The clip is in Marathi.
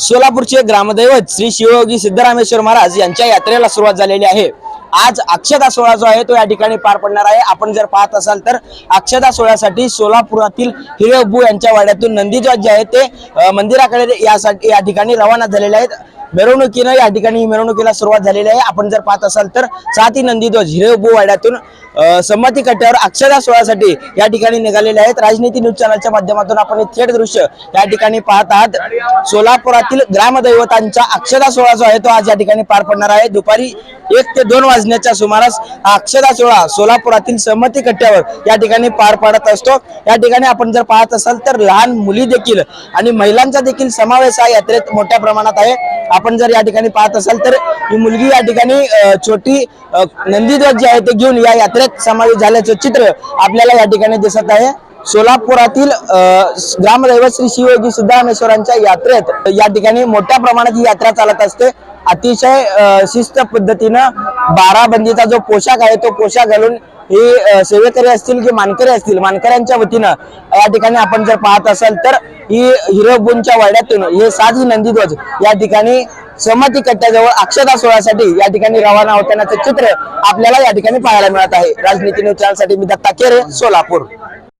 सोलापूरचे ग्रामदैवत श्री शिवयोगी सिद्धरामेश्वर महाराज यांच्या यात्रेला सुरुवात झालेली आहे. आज अक्षता सोहळा जो आहे तो या ठिकाणी पार पडणार आहे. आपण जर पाहत असाल तर अक्षता सोहळ्यासाठी सोलापुरातील हिरेबू यांच्या वाड्यातून नंदीध्वज जे आहे ते मंदिराकडे यासाठी या ठिकाणी रवाना झालेले आहेत. मिरवणुकीनं या ठिकाणी मिरवणुकीला सुरुवात झालेली आहे. आपण जर पाहत असाल तर साती नंदीध्वज हिरेबू वाड्यातून संमती कट्ट्यावर अक्षता सोहळ्यासाठी या ठिकाणी निघालेले आहेत. राजनीती न्यूज चॅनलच्या माध्यमातून आपण थेट दृश्य या ठिकाणी पाहत आहात. सोलापुरातील ग्रामदैवतांचा अक्षता सोहळा जो आहे तो आज या ठिकाणी पार पडणार आहे. दुपारी एक ते दोन वाजण्याच्या सुमारास हा सोहळा सोलापुरातील संमती कट्ट्यावर या ठिकाणी पार पडत असतो. या ठिकाणी आपण जर पाहत असाल तर लहान मुली देखील आणि महिलांचा देखील समावेश हा यात्रेत मोठ्या प्रमाणात आहे. आपण जर या ठिकाणी पाहत असाल तर ही मुलगी या ठिकाणी छोटी नंदीध्वज जी आहे ते घेऊन या यात्रेत समावेश झाल्याचं चित्र आपल्याला या ठिकाणी दिसत आहे. सोलापुरातील ग्रामदैवत श्री शिवजी सिद्धरामेश्वरांच्या यात्रेत या ठिकाणी मोठ्या प्रमाणात ही यात्रा चालत असते. अतिशय शिस्त पद्धतीनं बाराबंदीचा जो पोशाख आहे तो पोशाख घालून हे सेवेकरी असतील की मानकरी असतील मानकऱ्यांच्या वतीनं या ठिकाणी आपण जर पाहत असाल तर ही हिरोबूनच्या वाड्यातून हे साधी नंदीध्वज या ठिकाणी समती कट्ट्याजवळ अक्षता सोहळ्यासाठी या ठिकाणी रवाना होतानाचं चित्र आपल्याला या ठिकाणी पाहायला मिळत आहे. राजनीती न्यूज चॅनलसाठी मी दत्ता केरे सोलापूर.